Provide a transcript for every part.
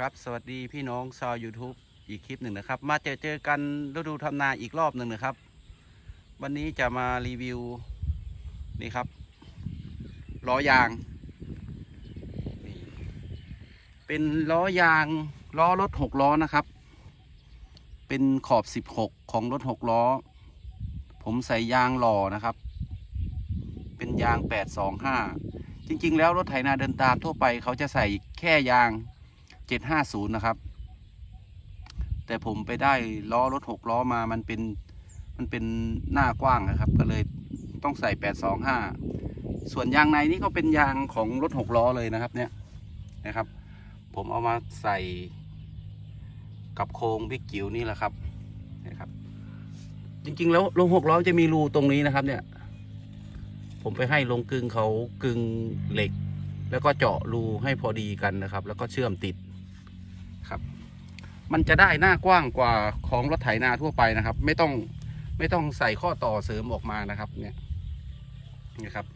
ครับสวัสดีพี่น้องชาว YouTube อีกคลิปหนึ่งนะครับ มาเจอเจอกันฤดูทำนาอีกรอบหนึ่งนะครับ วันนี้จะมารีวิวนี่ครับล้อยางนี่เป็นล้อยางล้อรถหกล้อนะครับ เป็นขอบ16ของรถหกล้อ ผมใส่ยางหล่อนะครับ เป็นยาง825จริง ๆ แล้วรถไถนาเดินตามทั่วไปเขาจะใส่แค่ยาง 750นะครับ แต่ผมไปได้ล้อรถหกล้อมามันเป็นมันเป็นหน้ากว้างนะครับ ก็เลยต้องใส่825ส่วนยางในนี่ก็เป็นยางของรถหกล้อเลยนะครับเนี่ยนะครับ ผมเอามาใส่กับโครงบิ๊กจิ๋วนี่แหละครับนะครับ จริงๆ แล้วรถหกล้อจะมีรูตรงนี้นะครับ เนี่ย ผมไปให้ลงกึงเขากึงเหล็ก แล้วก็เจาะรูให้พอดีกันนะครับ แล้วก็เชื่อมติด ครับ มันจะได้หน้ากว้างกว่าของรถไถนาทั่วไปนะครับ ไม่ต้องไม่ต้องใส่ข้อต่อเสริมออกมานะครับ เนี่ยนี่ครับ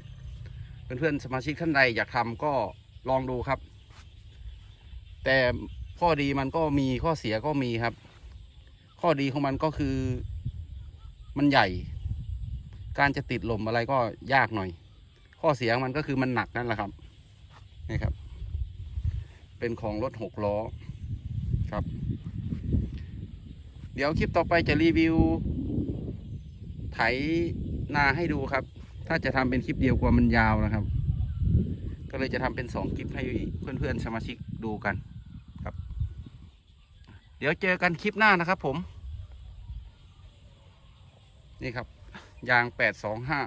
เพื่อนๆสมาชิกท่านใดอยากทำก็ลองดูครับ แต่ข้อดีมันก็มีข้อเสียก็มีครับ ข้อดีของมันก็คือมันใหญ่ การจะติดลมอะไรก็ยากหน่อย ข้อเสียของมันก็คือมันหนักนั่นแหละครับนี่ครับ เป็นของรถหกล้อครับ เดี๋ยวคลิปต่อไปจะรีวิว ไถนาให้ดูครับ ถ้าจะทำเป็นคลิปเดียวกว่ามันยาวนะครับ ก็เลยจะทำเป็นสองคลิปให้เพื่อนๆสมาชิกดูกันครับ เดี๋ยวเจอกันคลิปหน้านะครับผม นี่ครับ ยางแปดสองห้า